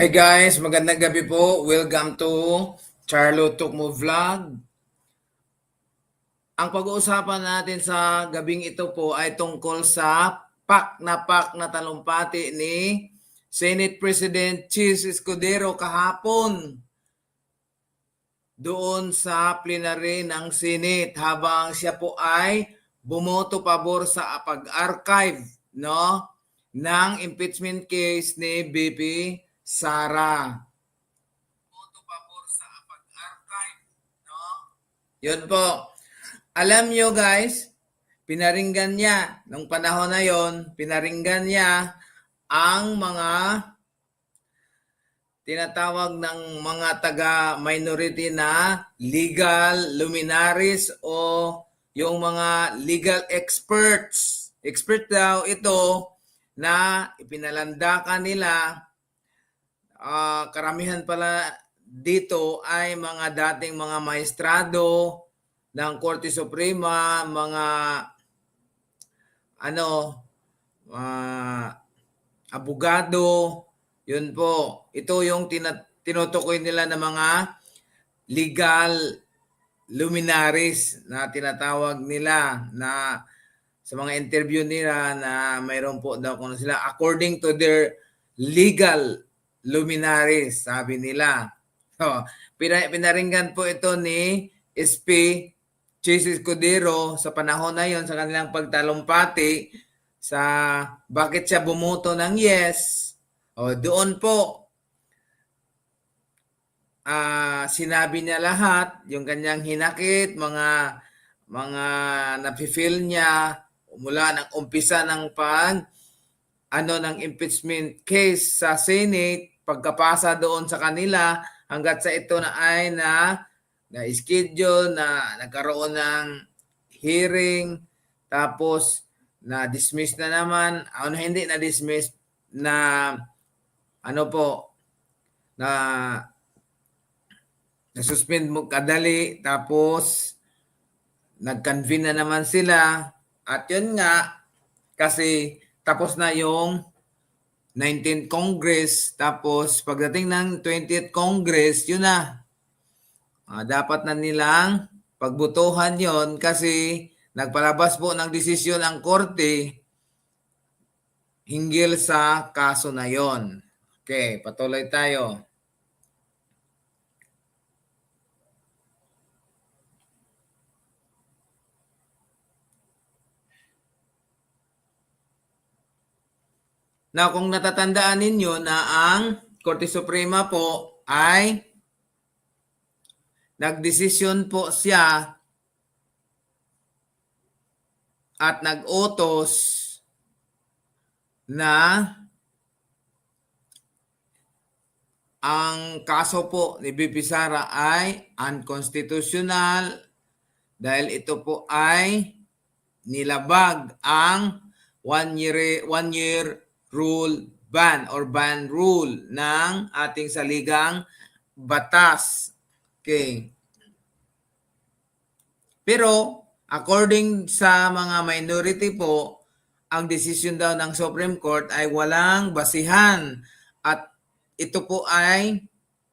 Hi guys, magandang gabi po. Welcome to Charlo Tukmo Vlog. Ang pag-uusapan natin sa gabing ito po ay tungkol sa pak na pak na talumpati ni Senate President Chis Escudero kahapon doon sa plenary ng Senate habang siya po ay bumoto pabor sa pag-archive no ng impeachment case ni BP Sara. Bumoto pabor sa pag-archive no? Yun po. Alam nyo guys, pinaringgan niya nung panahon na yon, pinaringgan niya ang mga tinatawag ng mga taga-minority na legal luminaries o yung mga legal experts. Expert daw ito na ipinalandakan nila. Ah, karamihan pala dito ay mga dating mga maestrado ng Korte Suprema, mga ano, ah, abogado, yun po. Ito yung tina- tinutukoy nila ng mga legal luminaries na tinatawag nila na sa mga interview nila na mayroon po daw kung ano sila according to their legal luminaries, sabi nila. So, pina- pinaringgan po ito ni SP Chase Escudero sa panahon na yon sa kanilang pagtalumpati sa bakit siya bumoto ng yes. O doon po ah sinabi niya lahat, yung kanyang hinakit, mga mga napi-feel niya mula ng umpisa ng pag ano ng impeachment case sa Senate pagkapasa doon sa kanila hanggat sa ito na ay na na schedule na nagkaroon ng hearing tapos na dismiss na naman. Ano hindi na dismiss na ano po na na-suspend mo kadali tapos nag-convene na naman sila. At yun nga kasi tapos na yung 19th Congress tapos pagdating ng 20th Congress yun na Ah, dapat na nilang pagbutuhan yon kasi nagpalabas po ng desisyon ang korte hinggil sa kaso na yon. Okay, patuloy tayo. Na kung natatandaan ninyo na ang Korte Suprema po ay nagdesisyon po siya at nag-utos na ang kaso po ni BP Sara ay unconstitutional dahil ito po ay nilabag ang one year one year rule ban or ban rule ng ating saligang batas. Okay. Pero according sa mga minority po, ang desisyon daw ng Supreme Court ay walang basihan at ito po ay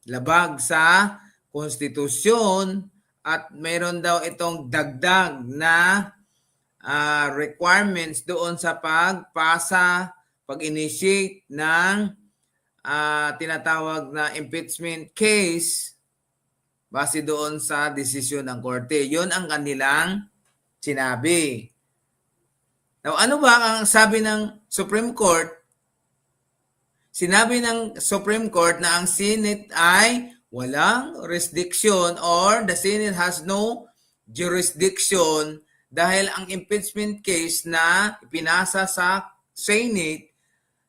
labag sa konstitusyon at mayroon daw itong dagdag na ah, requirements doon sa pagpasa, pag-initiate ng ah, tinatawag na impeachment case base doon sa desisyon ng korte. Yun ang kanilang sinabi. Now, ano ba ang sabi ng Supreme Court? Sinabi ng Supreme Court na ang Senate ay walang jurisdiction or the Senate has no jurisdiction dahil ang impeachment case na ipinasa sa Senate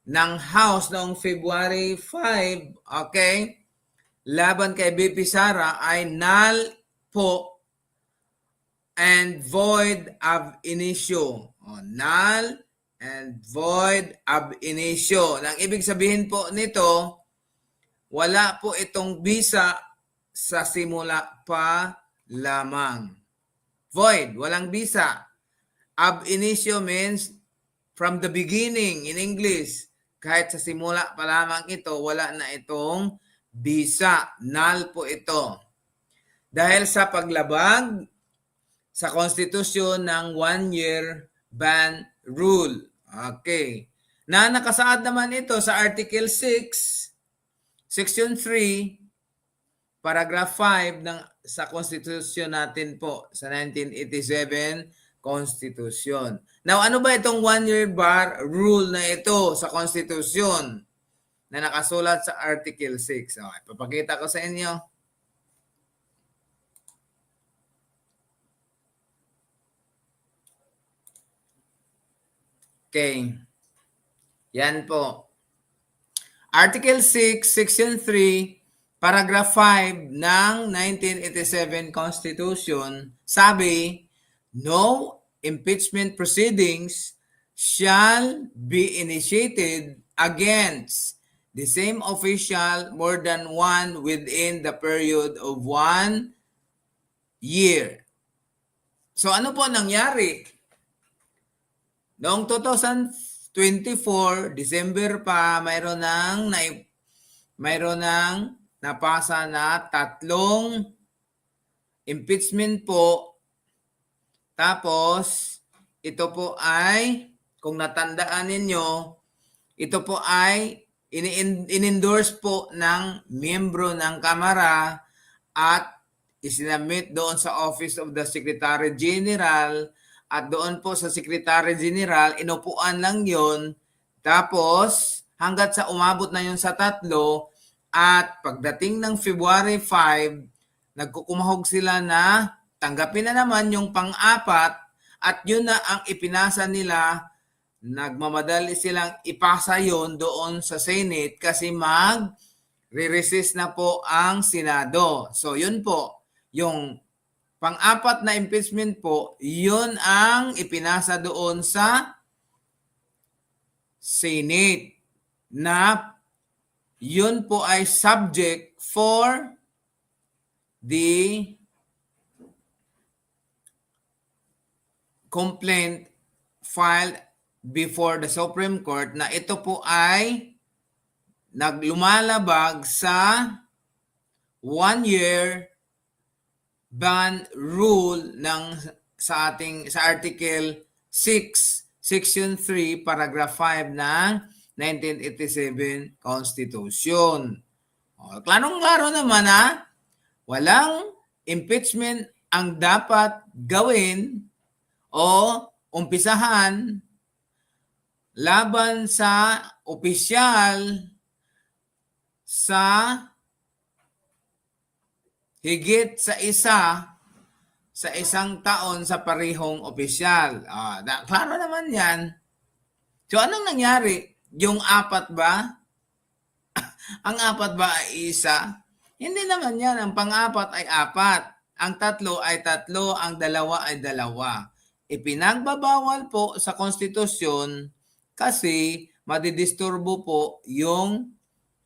ng House noong February 5, okay, laban kay BP Sara ay null po and void ab initio. O, null and void ab initio. Nang ibig sabihin po nito, wala po itong bisa sa simula pa lamang. Void, walang bisa. Ab initio means from the beginning in English. Kahit sa simula pa lamang ito, wala na itong bisa. Null po ito. Dahil sa paglabag sa konstitusyon ng one-year ban rule. Okay. Na nakasaad naman ito sa Article 6, Section 3, Paragraph 5 ng sa konstitusyon natin po sa 1987 Constitution. Now, ano ba itong one-year bar rule na ito sa konstitusyon na nakasulat sa Article 6? Okay, papakita ko sa inyo. Okay. Yan po. Article 6, Section 3, Paragraph 5 ng 1987 Constitution, sabi, no impeachment proceedings shall be initiated against the same official more than one within the period of one year. So ano po nangyari? Noong 2024, December pa, mayroon ng na, mayroon ng napasa na tatlong impeachment po. Tapos ito po ay kung natandaan ninyo, ito po ay in-endorse po ng miyembro ng Kamara at isinamit doon sa Office of the Secretary General at doon po sa Secretary General, inupuan lang yon Tapos, hanggat sa umabot na yun sa tatlo, at pagdating ng February 5, nagkukumahog sila na tanggapin na naman yung pang-apat at yun na ang ipinasa nila. Nagmamadali silang ipasa yon doon sa Senate kasi mag re-resist na po ang Senado. So yun po, yung Pang-apat na impeachment po, yun ang ipinasa doon sa Senate na yun po ay subject for the complaint filed before the Supreme Court na ito po ay naglumalabag sa one year ban rule ng sa ating sa Article 6, Section 3, Paragraph 5 ng 1987 Constitution. O, klarong-klaro naman ha, walang impeachment ang dapat gawin o umpisahan laban sa opisyal sa higit sa isa sa isang taon sa parehong opisyal. Ah, da, klaro naman yan. So anong nangyari? Yung apat ba? ang apat ba ay isa? Hindi naman yan. Ang pang-apat ay apat. Ang tatlo ay tatlo. Ang dalawa ay dalawa. Ipinagbabawal po sa konstitusyon kasi madidisturbo po yung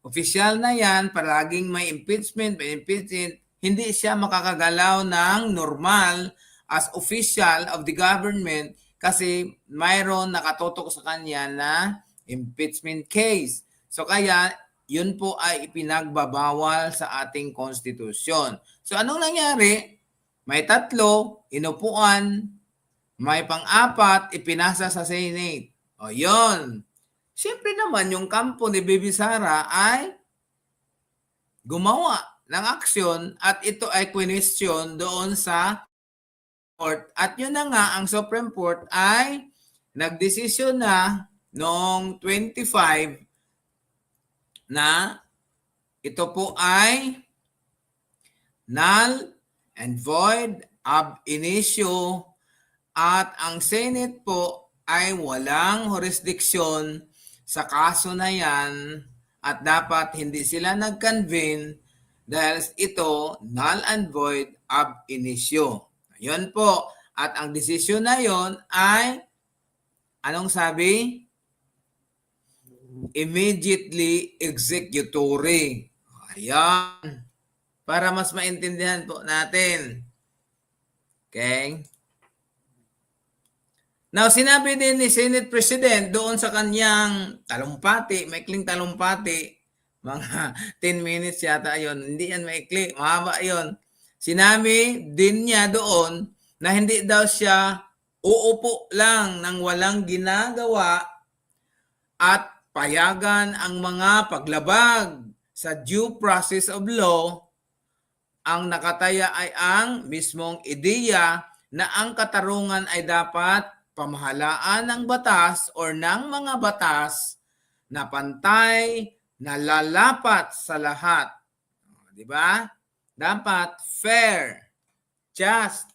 opisyal na yan, palaging may impeachment, may impeachment, hindi siya makakagalaw ng normal as official of the government kasi mayroon nakatotok sa kanya na impeachment case. So kaya yun po ay ipinagbabawal sa ating konstitusyon. So anong nangyari? May tatlo, inupuan, may pang-apat, ipinasa sa Senate. O yun. Siyempre naman, yung kampo ni Bibi Sara ay gumawa ng aksyon at ito ay question doon sa court. At yun na nga, ang Supreme Court ay nagdesisyon na noong 25 na ito po ay null and void ab initio at ang Senate po ay walang jurisdiction sa kaso na yan at dapat hindi sila nag-convene dahil ito null and void ab initio. Yun po. At ang desisyon na yon ay anong sabi? Immediately executory. Ayan. Para mas maintindihan po natin. Okay? Now, sinabi din ni Senate President doon sa kanyang talumpati, maikling talumpati, mga 10 minutes yata yon Hindi yan maikli, mahaba yon Sinabi din niya doon na hindi daw siya uupo lang ng walang ginagawa at payagan ang mga paglabag sa due process of law. Ang nakataya ay ang mismong ideya na ang katarungan ay dapat pamahalaan ng batas or ng mga batas na pantay, na lalapat sa lahat. Di ba? Dapat fair, just.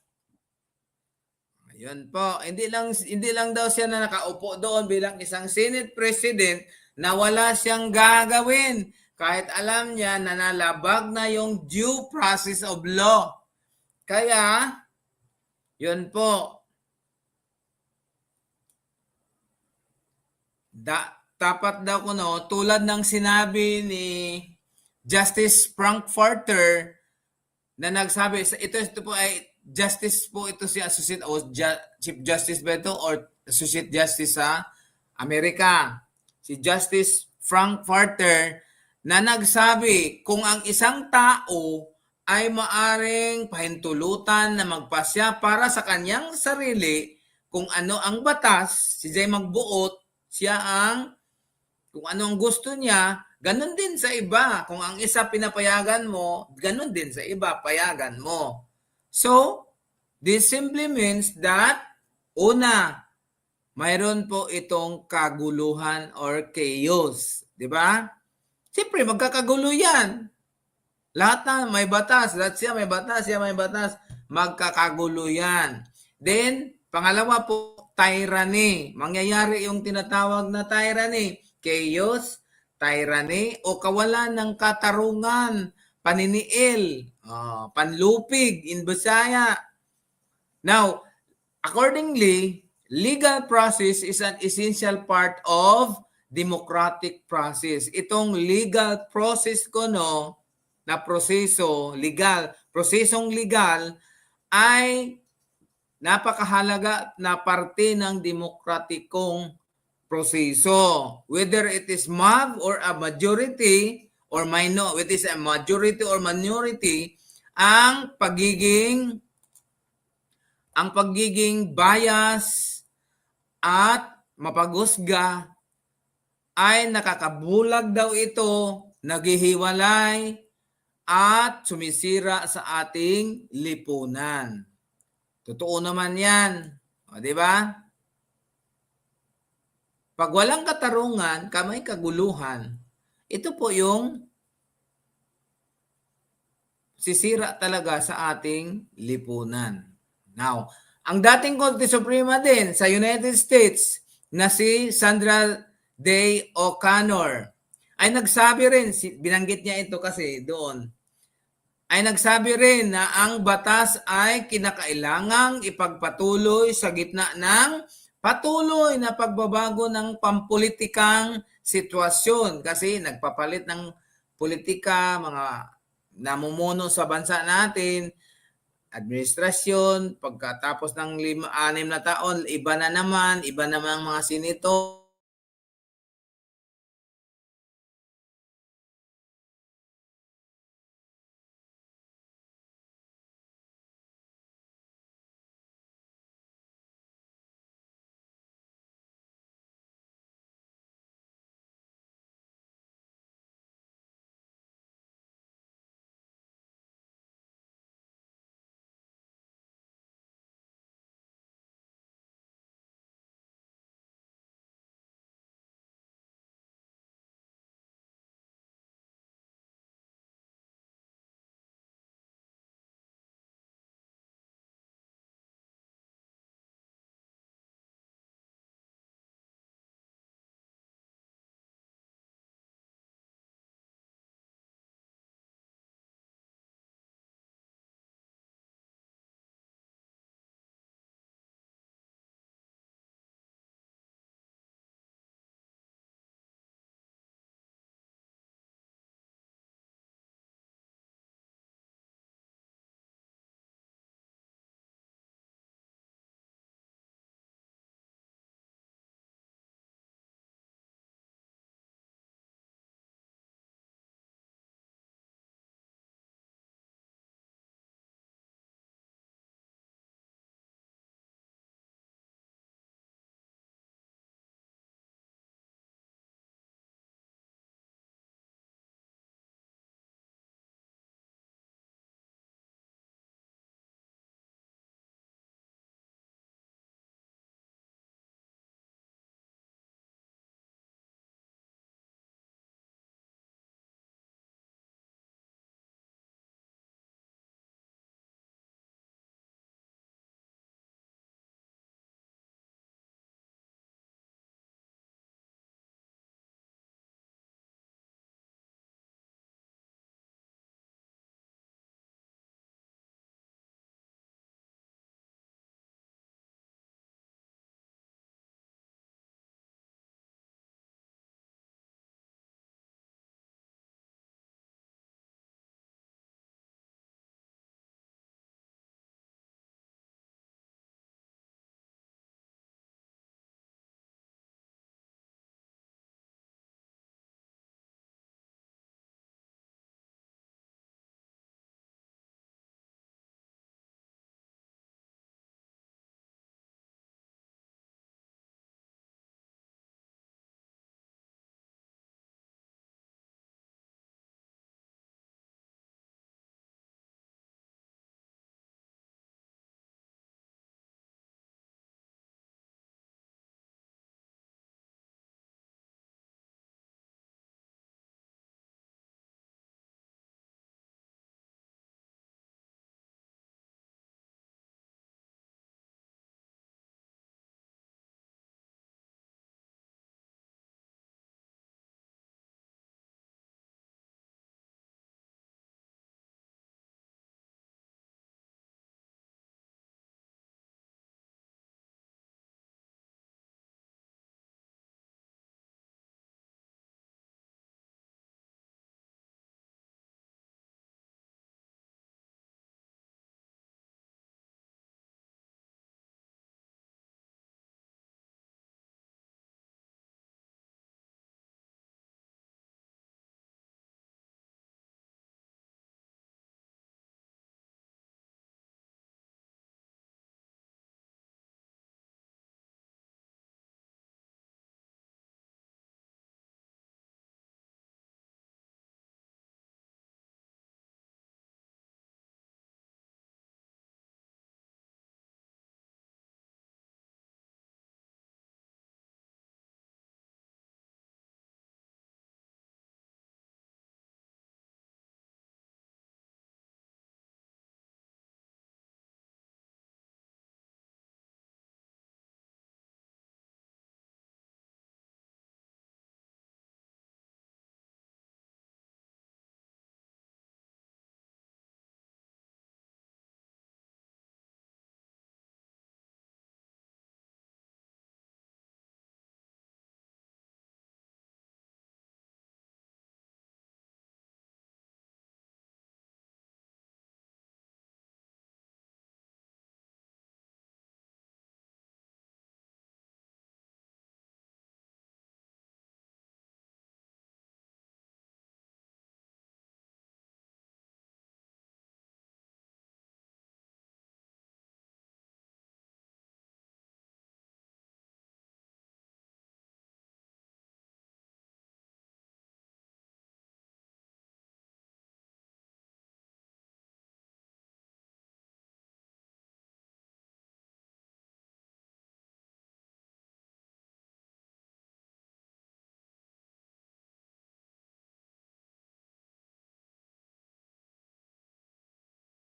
Ayun po. Hindi lang hindi lang daw siya na nakaupo doon bilang isang Senate President na wala siyang gagawin kahit alam niya na nalabag na yung due process of law. Kaya, yun po. Da, tapat daw ko no, tulad ng sinabi ni Justice Frankfurter na nagsabi, ito, ito po ay justice po ito si Associate o Ju- Chief Justice ba ito or Associate Justice sa Amerika. Si Justice Frankfurter na nagsabi kung ang isang tao ay maaring pahintulutan na magpasya para sa kanyang sarili kung ano ang batas, si Jay magbuot, siya ang kung ano ang gusto niya, ganun din sa iba. Kung ang isa pinapayagan mo, ganun din sa iba, payagan mo. So, this simply means that, una, mayroon po itong kaguluhan or chaos. Di ba? Siyempre, magkakagulo yan. Lahat na may batas. Lahat siya may batas, siya may batas. Magkakagulo yan. Then, pangalawa po, tyranny. Mangyayari yung tinatawag na tyranny. Chaos, tyranny, o kawalan ng katarungan, paniniil, ah, panlupig in Bisaya. Now, accordingly, legal process is an essential part of democratic process. Itong legal process ko no, na proseso, legal, prosesong legal ay napakahalaga na parte ng demokratikong proseso. Whether it is mob or a majority or minor, it is a majority or minority, ang pagiging ang pagiging bias at mapagusga ay nakakabulag daw ito, naghihiwalay at sumisira sa ating lipunan. Totoo naman yan. O, di ba? Pag walang katarungan, kamay kaguluhan, ito po yung sisira talaga sa ating lipunan. Now, ang dating Korte Suprema din sa United States na si Sandra Day O'Connor ay nagsabi rin, binanggit niya ito kasi doon, ay nagsabi rin na ang batas ay kinakailangang ipagpatuloy sa gitna ng patuloy na pagbabago ng pampolitikang sitwasyon. Kasi nagpapalit ng politika, mga namumuno sa bansa natin, administrasyon, pagkatapos ng lima, anim na taon, iba na naman, iba naman ang mga sinito,